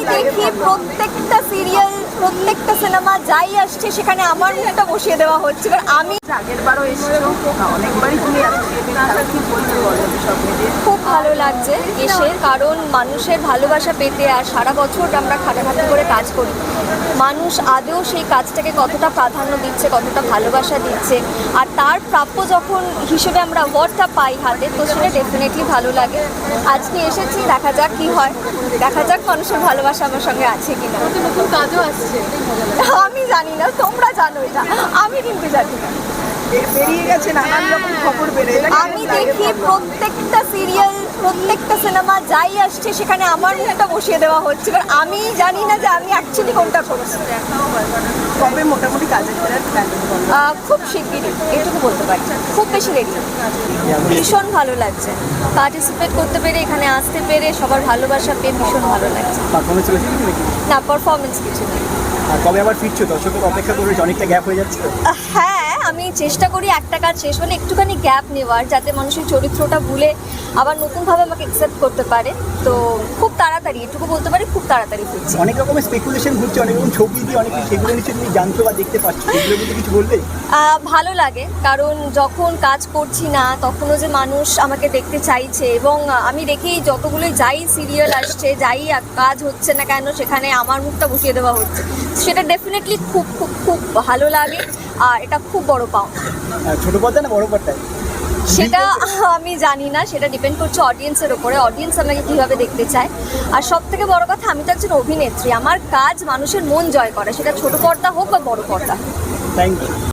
আমি দেখি প্রত্যেকটা সিরিয়াল প্রত্যেকটা সিনেমা যাই আসছে, সেখানে আমার মুখটা বসিয়ে দেওয়া হচ্ছে। আমি আগের বারও এসেছ, অনেকবারই তুমি আসছি। বলতে ভালো লাগছে এসে কারণ মানুষের ভালোবাসা পেতে আর সারা বছর আমরা খাটাখাটি করে কাজ করি। মানুষ আদেও সেই কাজটাকে কতটা প্রাধান্য দিচ্ছে কতটা ভালোবাসা দিচ্ছে আর তার প্রাপ্য যখন হিসেবে আমরা অ্যাওয়ার্ডটা পাই হাতে তো সেটা ডেফিনেটলি ভালো লাগে। আজকে এসেছি দেখা যাক কি হয়। দেখা যাক মানুষের ভালোবাসা আমার সঙ্গে আছে কিনা। নতুন কাজও আসছে। আমি জানি না তোমরা জানো এটা আমি কিন্তু জানি না। বেরিয়ে গেছে নানান রকম খবর আমি দেখি প্রত্যেকটা সিরিয়াল প্রত্যেকটা সিনেমা যাই আসছে সেখানে আমার মুখটা বসিয়ে দেওয়া হচ্ছে। এবার আমি জানি না যে আমি অ্যাকচুয়ালি কোনটা করছি। কবে মোটামুটি কাজের ফেরার খুব শিগগিরই এটুকু বলতে পারি। খুব বেশি না। ভীষণ ভালো লাগছে। পার্টিসিপেট করতে পেরে এখানে আসতে পেরে সবার ভালোবাসা পেয়ে ভীষণ ভালো লাগছে। না পারফরমেন্স কিছু নেই। কবে আবার ফিরছো? দর্শকের অপেক্ষা করে অনেকটা গ্যাপ হয়ে যাচ্ছে হ্যাঁ আমি চেষ্টা করি একটা কাজ শেষ হলে একটুখানি গ্যাপ নেওয়ার যাতে মানুষের চরিত্রটা ভুলে আবার নতুনভাবে আমাকে অ্যাকসেপ্ট করতে পারে তো খুব তাড়াতাড়ি এটুকু বলতে পারি খুব তাড়াতাড়ি ফিরছি অনেক রকমের স্পেকুলেশন ঘুরছে অনেক রকম ছবি দিয়ে অনেক সেগুলো নিশ্চয়ই তুমি জানছো বা দেখতে পাচ্ছ সেগুলো কিন্তু কিছু বলবে? ভালো লাগে কারণ যখন কাজ করছি না তখনও যে মানুষ আমাকে দেখতে চাইছে এবং আমি দেখি যতগুলোই যাই সিরিয়াল আসছে যাই কাজ হচ্ছে না কেন সেখানে আমার মুখটা বসিয়ে দেওয়া হচ্ছে। সেটা ডেফিনেটলি খুব খুব খুব ভালো লাগে আর এটা খুব বড় পাওয়া ছোট পর্দায় না বড় পর্দায় সেটা আমি জানি না, সেটা ডিপেন্ড করছে অডিয়েন্সের ওপরে অডিয়েন্স আপনাকে কীভাবে দেখতে চায়? আর সব থেকে বড় কথা, আমি তো একজন অভিনেত্রী। আমার কাজ মানুষের মন জয় করা, সেটা ছোট পর্দা হোক বা বড় পর্দা। Thank you